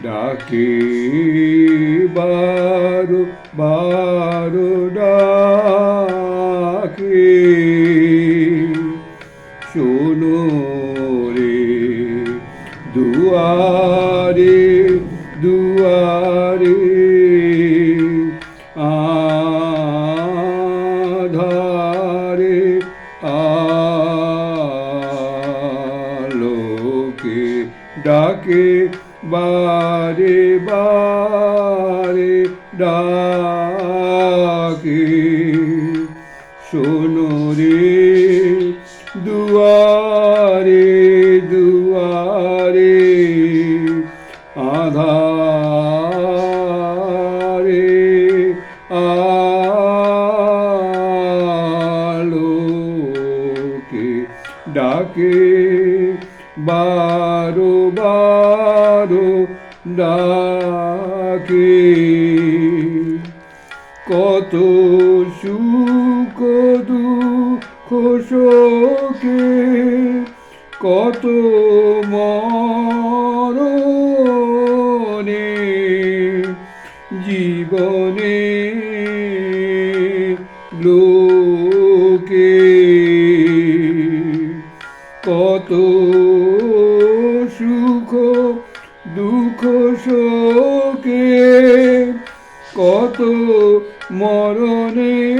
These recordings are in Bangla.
ডাকে বারো বারো ডাকে। শোনো রে দুয়ারে দুয়ারে আধারে আলোকে ডাকে বারে বারে ডাকে মরণে জীবনে লোকে কত সুখ দুঃখ শোকে কত মরণে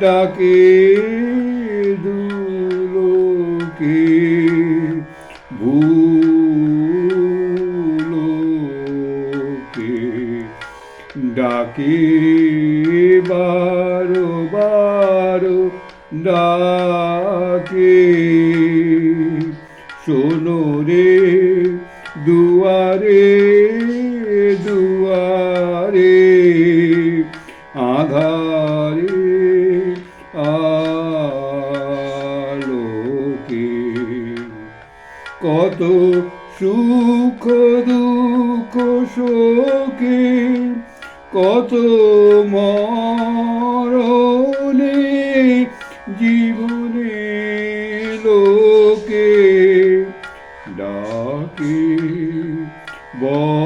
ডাকে দুলোকে ভুলোকে। ডাকে বারো বারো ডাকে। শোনো রে দুয়ারে সুখ দুঃখ শোকে কত মরণে জীবনে লোকে ডাকে বজ্র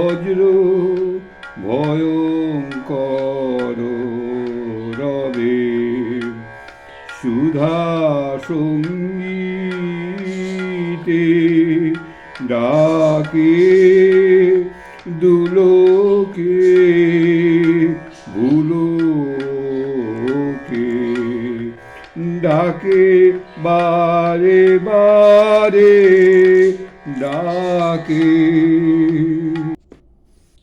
ভুলোকে ডাকে বারে বারে, ডাকে।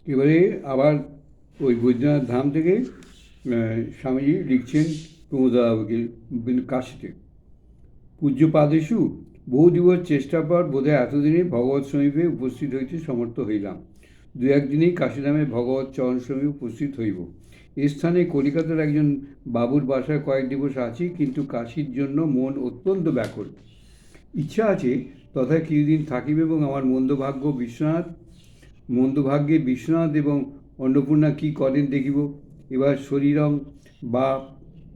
এবারে আবার ওই বৈদ্যনাথ ধাম থেকে স্বামীজি লিখছেন প্রমোদাবাবুকে কাশিতে। পূজ্য পাদেশু বহু দিবস চেষ্টার পর বোধহয় এতদিনে ভগবত সমীপে উপস্থিত হইতে সমর্থ হইলাম। দু একদিনেই কাশিধামে ভগবত চরণ সমীপে উপস্থিত হইব। স্থানে কলিকাতার একজন বাবুর বাসায় কয়েক দিবস আছি, কিন্তু কাশির জন্য মন অত্যন্ত ব্যাকুল। ইচ্ছা আছে তথা কিছুদিন থাকিবে এবং আমার মন্দভাগ্য বিশ্বনাথ, মন্দভাগ্যে বিশ্বনাথ এবং অন্নপূর্ণা কি করেন দেখিব? এবার শরীরং বা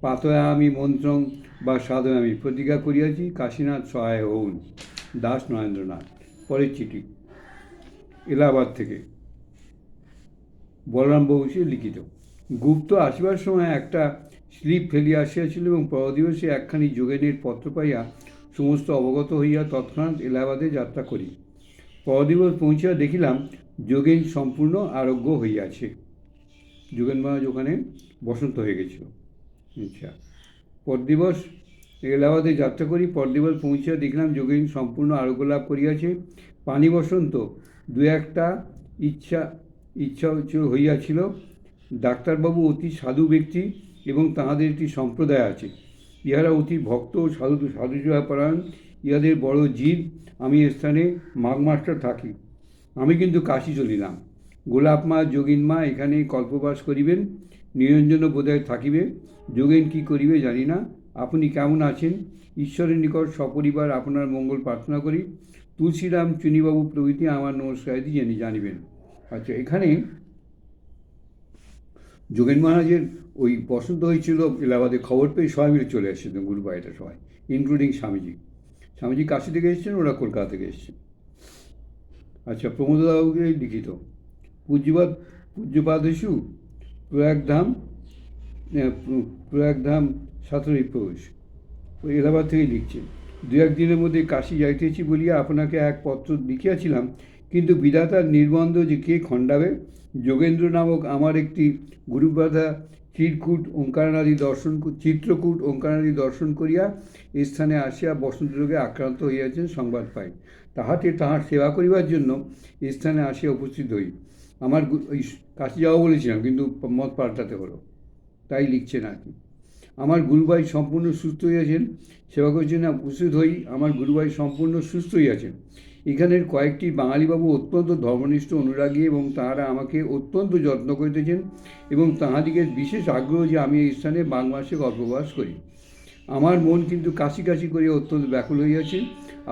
পাতয়ামি মন্ত্রং বা সাধয়ামি প্রতিজ্ঞা করিয়াছি, কাশীনাথ সহায় হউন। দাস নরেন্দ্রনাথ, পরের চিঠি, এলাহাবাদ থেকে। বলরাম বংশী লিখিত। গুপ্ত আসিবার সময় একটা স্লিপ ফেলিয়া আসিয়াছিল এবং পরদিবসে একখানি যোগেনের পত্র পাইয়া সমস্ত অবগত হইয়া তৎক্ষণাৎ এলাহাবাদে যাত্রা করি। পরদিবস পৌঁছিয়া দেখিলাম যোগেন সম্পূর্ণ আরোগ্য হইয়াছে। যোগেন মহারাজ ওখানে বসন্ত হয়ে গেছিল। আচ্ছা পরদিবস এলাহাবাদে যাত্রা করি, পরদিবস পৌঁছিয়া দেখলাম যোগেন সম্পূর্ণ আরোগ্য লাভ করিয়াছে। পানি বসন্ত দু একটা ইচ্ছা ইচ্ছা হইয়াছিল। ডাক্তারবাবু অতি সাধু ব্যক্তি এবং তাহাদের একটি সম্প্রদায় আছে। ইহারা অতি ভক্ত ও সাধু সাধুপরায়ণ ইহাদের বড় জীব আমি স্থানে মাঘ মাসটা থাকি। আমি কিন্তু কাশি চলিলাম। গোলাপ মা, যোগিন মা এখানে কল্পবাস করিবেন। নিরঞ্জন বোধহয় থাকিবে। যোগেন কি করিবে জানি না। আপনি কেমন আছেন? ঈশ্বরের নিকট সপরিবার আপনার মঙ্গল প্রার্থনা করি। তুলসীরাম চুনিবাবু প্রভৃতি আমার নমস্কারটি জেনে জানিবেন। আচ্ছা এখানে যোগেন মহারাজের ওই বসন্ত হয়েছিল এলাহাবাদে খবর পেয়ে সবাই মিলে চলে এসেছিলেন গুরুবাড়িটা সবাই ইনক্লুডিং স্বামীজি। স্বামীজি কাশি থেকে এসেছেন, ওরা কলকাতা থেকে এসেছেন। আচ্ছা প্রমোদবাবুকে লিখিত। পূজ্যপাদ পূজ্যপাদেশু প্রয়াগধাম প্রয়াগধাম সাঁতরি প্রবেশ ওই এলাহাবাদ থেকে লিখছেন দু একদিনের মধ্যে কাশি যাইতেছি বলিয়া আপনাকে এক পত্র লিখিয়াছিলাম কিন্তু বিধাতার নির্বন্ধ যে কে খণ্ডাবে? যোগেন্দ্র নামক আমার একটি গুরুব্রাধা চিরকুট ওঙ্কারাদি দর্শন চিত্রকূট ওঙ্কারাদি দর্শন করিয়া স্থানে আসিয়া বসন্ত রোগে আক্রান্ত হইয়াছেন সংবাদ পাই। তাহাতে তাহার সেবা করিবার জন্য স্থানে আসিয়া উপস্থিত হই। আমার কাশি যাওয়া বলেছিলাম, কিন্তু মত পাল্টাতে হলো। তাই লিখছেন আর কি। আমার গুরুভাই সম্পূর্ণ সুস্থ হইয়াছেন, সেবা করছেন উপস্থিত হই, আমার গুরুভাই সম্পূর্ণ সুস্থ হইয়াছেন। এখানের কয়েকটি বাঙালিবাবু অত্যন্ত ধর্মনিষ্ঠ অনুরাগী এবং তাহারা আমাকে অত্যন্ত যত্ন করিতেছেন এবং তাহাদিগের বিশেষ আগ্রহ যে আমি এই স্থানে বাং মাসে গল্পবাস করি। আমার মন কিন্তু কাশি কাশি করিয়া অত্যন্ত ব্যাকুল হইয়াছে।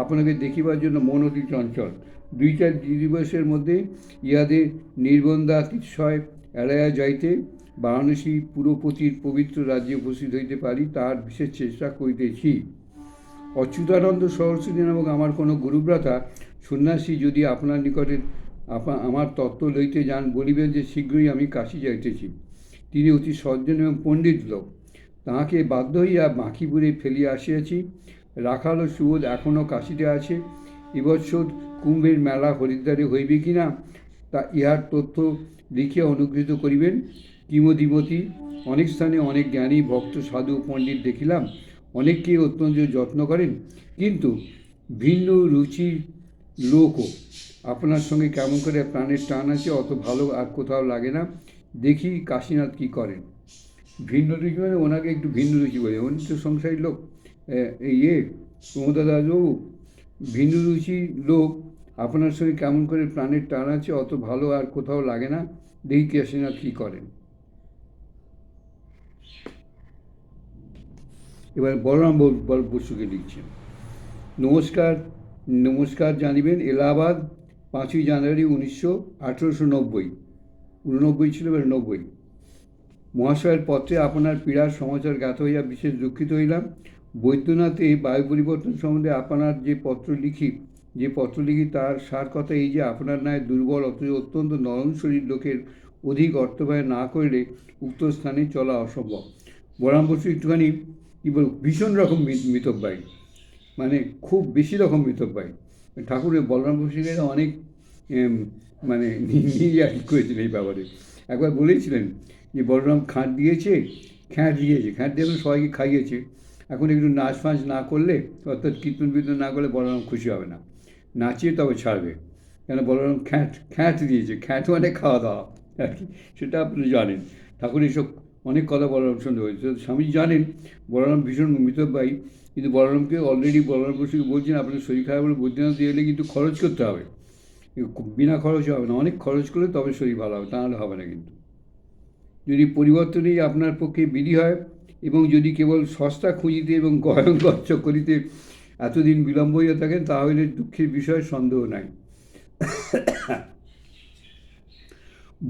আপনাকে দেখিবার জন্য মন অতি চঞ্চল। দুই চার দিবসের মধ্যে ইহাদের নির্বন্ধাতিশয় এড়াইয়া যাইতে বারাণসী পুরপতির পবিত্র রাজ্যে উপস্থিত হইতে পারি তার বিশেষ চেষ্টা করিতেছি। অচ্যুতানন্দ সরস্বতী নামক আমার কোনো গুরুব্রাতা সন্ন্যাসী যদি আপনার নিকটে আমার তত্ত্ব লইতে যান, বলিবেন যে শীঘ্রই আমি কাশি যাইতেছি। তিনি অতি সজ্জন এবং পণ্ডিত লোক। তাহাকে বাধ্য হইয়া বাঁকিপুরে ফেলিয়া আসিয়াছি। রাখাল ও সুবোধ এখনও কাশিতে আছে। এবৎসর কুম্ভের মেলা হরিদ্বারে হইবে কি না তা ইহার তথ্য লিখিয়া অনুগৃহীত করিবেন। কিমতিমতি অনেক স্থানে অনেক জ্ঞানী, ভক্ত, সাধু, পণ্ডিত দেখিলাম। অনেককেই অত্যন্ত যত্ন করেন। কিন্তু ভিন্ন রুচির লোকও। আপনার সঙ্গে কেমন করে প্রাণের টান আছে, অত ভালো আর কোথাও লাগে না। দেখি কাশীনাথ কি করেন। ভিন্ন রুচি মানে ওনাকে একটু ভিন্ন রুচি বলে। উনি তো সংসারী লোক। ইয়ে প্রমোদা দাসবাবু ভিন্ন রুচি লোক। আপনার সঙ্গে কেমন করে প্রাণের টান আছে, অত ভালো আর কোথাও লাগে না। দেখি কাশীনাথ কী করেন। এবার বলরাম বল- বসুকে লিখছেন। নমস্কার নমস্কার জানিবেন এলাহাবাদ, পাঁচই জানুয়ারি উনিশশো আঠেরোশো নব্বই, উননব্বই ছিল এবার নব্বই। মহাশয়ের পত্রে আপনার পীড়ার সমাচার জ্ঞাত হইয়া বিশেষ দুঃখিত হইলাম। বৈদ্যনাথে বায়ু পরিবর্তন সম্বন্ধে আপনার যে পত্র লিখি, যে পত্র লিখি তার সার কথা এই যে আপনার ন্যায় দুর্বল, অথচ অত্যন্ত নরম শরীর লোকের অধিক অর্থ ব্যয় না করলে উক্ত স্থানে চলা অসম্ভব। বরাম বসু একটুখানি কী বলব, ভীষণ রকম মিতব্যয়ী। মানে খুব বেশি রকম মিতব্যয়ী ঠাকুরের বলরাম বসুকে অনেক মানে নিয়ে আর করেছিলেন এই ব্যাপারে। একবার বলেছিলেন যে বলরাম খাঁট দিয়েছে খ্যাঁট দিয়েছে খ্যাঁট দিয়ে সবাইকে খাইয়েছে। এখন একটু নাচ ফাঁচ না করলে, অর্থাৎ কীর্তন কীর্তন না করলে বলরাম খুশি হবে না। নাচিয়ে তবে ছাড়বে। কেন বলরাম খ্যাঁট খ্যাঁট দিয়েছে খ্যাঁট মানে খাওয়া দাওয়া। আর কি, সেটা আপনি জানেন। ঠাকুর এসব অনেক কথা বলরাম শুনতে হয়েছে। স্বামী জানেন, বলরাম ভীষণ মিতব্যয়ী কিন্তু বলরামকে অলরেডি বলরাম বসুকে বলছেন, আপনার শরীর খারাপ হলে বৈদ্যনাথ দিয়ে এলে কিন্তু খরচ করতে হবে। বিনা খরচে হবে না। অনেক খরচ করলে তবে শরীর ভালো হবে তাহলে হবে না কিন্তু। যদি পরিবর্তনই আপনার পক্ষে বিধি হয় এবং যদি কেবল সস্তা খুঁজিতে এবং গয়ন গচ্ছ করিতে এতদিন বিলম্ব হইয়া থাকেন, তাহলে দুঃখের বিষয়ে সন্দেহ নাই।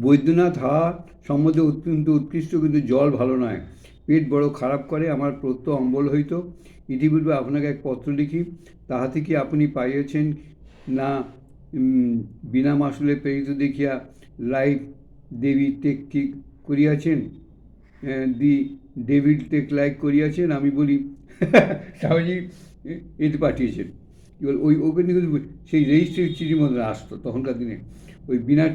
বৈদ্যনাথ হাওয়া সম্বন্ধে অত্যন্ত উৎকৃষ্ট, কিন্তু জল ভালো নয়। পেট বড় খারাপ করে, আমার প্রত্যহ অম্বল হইত। ইতিপূর্বে আপনাকে এক পত্র লিখি। তাহা থেকে আপনি পাইয়াছেন না বিনা মাসুলে প্রেরিত দেখিয়া লাইভ দেবী টেক কি করিয়াছেন? দি, ডেভিড টেক লাইক করিয়াছেন? আমি বলি, স্বামীজি, এ- এতে পাঠিয়েছেন। এবার ওই কিন্তু সেই রেজিস্ট্রি চিঠির মধ্যে আসতো তখনকার দিনে। ওই বিনা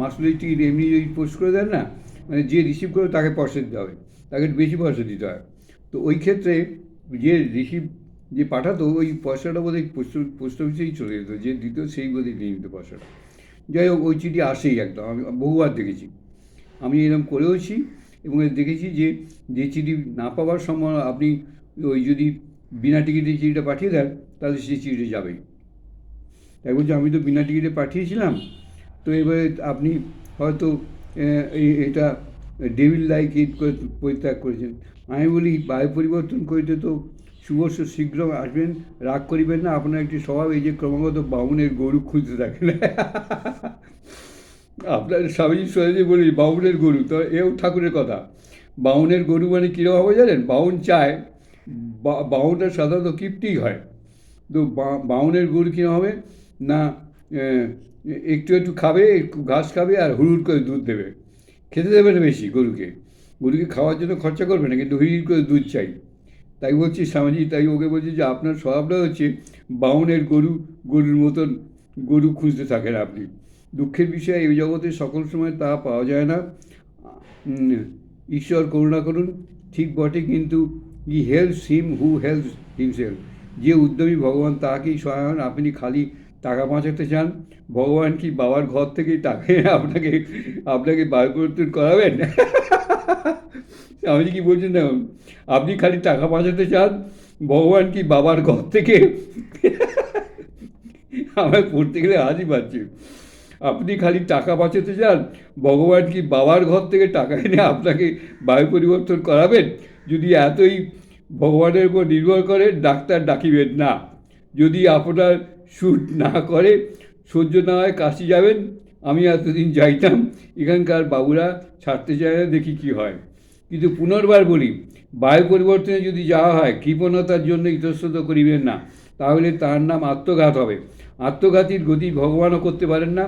মাসুলের টিকিট এমনি যদি পোস্ট করে দেন না মানে যে রিসিভ করে তাকে পয়সা দিতে হবে, তাকে একটু বেশি পয়সা দিতে হয়। তো ওই ক্ষেত্রে যে রিসিভ যে পাঠাতো, ওই পয়সাটা বোধহয় পোস্ট পোস্ট অফিসেই চলে যেত, যে দিত সেই বোধহয় নিয়ে পয়সাটা। যাই হোক, ওই চিঠি আসেই একদম, আমি বহুবার দেখেছি। আমি এরকম করেওছি এবং দেখেছি যে যে চিঠি না পাওয়ার সম্ভাবনা আপনি ওই যদি বিনা টিকিটে চিঠিটা পাঠিয়ে দেন, তাহলে সেই চিঠিটা যাবেই। তাই বলছি, আমি তো বিনা টিকিটে পাঠিয়েছিলাম তো এবারে আপনি হয়তো এটা ডেভিল লাইক ইট করে পরিত্যাগ করেছেন। আমি বলি বায়ু পরিবর্তন করিতে তো শুভস্য শীঘ্র আসবেন, রাগ করিবেন না, আপনার একটি স্বভাব এই যে ক্রমাগত বামুনের গরু খুঁজতে থাকেন আপনার স্বামী সোজাজি বলি বাউনের গরু, তো এও ঠাকুরের কথা। বাউনের গরু মানে কীরকম হবে জানেন? বাউন চায় বাউনটা সাধারণত কিপ্টিই হয়। তো বাউনের গরু কী হবে? না একটু একটু খাবে, একটু ঘাস খাবে আর হুড়ুড় করে দুধ দেবে। খেতে দেবে না বেশি গরুকে। গরুকে খাওয়ার জন্য খরচা করবে না, কিন্তু হুড় করে দুধ চাই। তাই বলছি স্বামীজি, তাই ওকে বলছি যে আপনার স্বভাবটা হচ্ছে বাউনের গরু, গরুর মতন গরু খুঁজতে থাকেন আপনি। দুঃখের বিষয়, এই জগতে সকল সময় তা পাওয়া যায় না। ঈশ্বর করুণা করুন, ঠিক বটে, কিন্তু he helps him who helps himself. যে উদ্যমী ভগবান তাকেই সহায়ন, আপনি খালি টাকা বাঁচাতে চান, ভগবান কি বাবার ঘর থেকেই টাকা আপনাকে আপনাকে বায়ু পরিবর্তন করাবেন? আমি কি বলছেন না? আপনি খালি টাকা বাঁচাতে চান, ভগবান কি বাবার ঘর থেকে? আমার পড়তে গেলে আজই পাচ্ছি আপনি খালি টাকা বাঁচাতে চান, ভগবান কি বাবার ঘর থেকে টাকা এনে আপনাকে বায়ু পরিবর্তন করাবেন? যদি এতই ভগবানের উপর নির্ভর করে ডাক্তার ডাকিবেন না। যদি আপনার শ্যুট না করে সহ্য না হয় কাশি যাবেন, আমি এতদিন যাইতাম, এখানকার বাবুরা ছাড়তে চায় না, দেখি কি হয়। কিন্তু পুনর্বার বলি, বায়ু পরিবর্তনে যদি যাওয়া হয়, কৃপণতার জন্য ইতস্তত করিবেন না, তাহলে তার নাম আত্মঘাত হবে। আত্মঘাতীর গতি ভগবানও করতে পারেন না।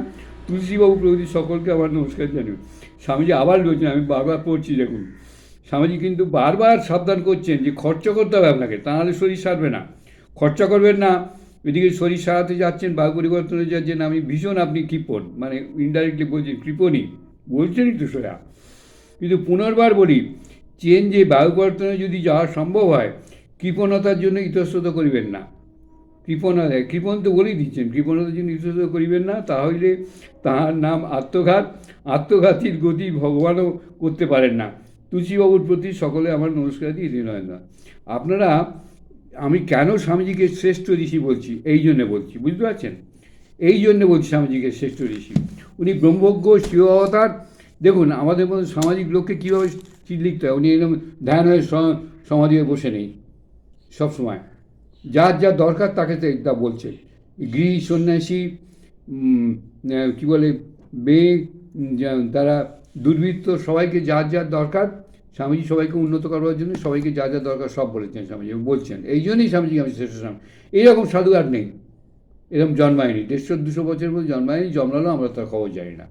তুলসীবাবু প্রভৃতি সকলকে আমার নমস্কার জানি স্বামীজি আবার বলছেন, আমি বারবার পড়ছি দেখুন। স্বামীজি কিন্তু বারবার সাবধান করছেন যে খরচা করতে হবে আপনাকে, তাহলে শরীর সারবে না। খরচা করবেন না এদিকে শরীর সারাতে যাচ্ছেন বায়ু পরিবর্তনে যাচ্ছেন। আমি ভীষণ আপনি কৃপণ মানে ইনডাইরেক্টলি বলছেন, কৃপণই। বলছেনই তো সোজা। কিন্তু পুনর্বার বলি চেঞ্জে বায়ু পরিবর্তনে যদি যাওয়া সম্ভব হয়, কৃপণতার জন্য ইতস্তত করিবেন না। কৃপণতা কৃপণ তো বলেই দিচ্ছেন, কৃপণতার জন্য ইতস্তত করিবেন না। তাহলে তাহার নাম আত্মঘাত, আত্মঘাতীর গতি ভগবানও করতে পারেন না। তুলসীবাবুর প্রতি সকলে আমার নমস্কার দিয়ে দীনয়ন্দা আপনারা আমি কেন স্বামীজিকে শ্রেষ্ঠ ঋষি বলছি? এই জন্যে বলছি, বুঝতে পারছেন? এই জন্যে বলছি স্বামীজিকে শ্রেষ্ঠ ঋষি। উনি ব্রহ্মজ্ঞ শিব অবতার। দেখুন, আমাদের মধ্যে সামাজিক লোককে কীভাবে লিখতে হয়? উনি এরকম ধ্যান হয়ে সমাধি হয়ে বসে নেই, সবসময়। যার যা দরকার তাকে তে- বলছে। গৃহী সন্ন্যাসী কী বলে, মেয়ে তারা দুর্বৃত্ত, সবাইকে যার যার দরকার স্বামীজি সবাইকে উন্নত করবার জন্য সবাইকে যা যা দরকার সব বলেছেন স্বামীজি বলছেন, এই জন্যই স্বামীজি আমি শ্রেষ্ঠ স্বামী। এইরকম সাধু আর নেই। এরকম জন্মায়নি। দেড়শো, দুশো বছরের মধ্যে জন্মায়নি জন্মালো আমরা তার খবর জানি না।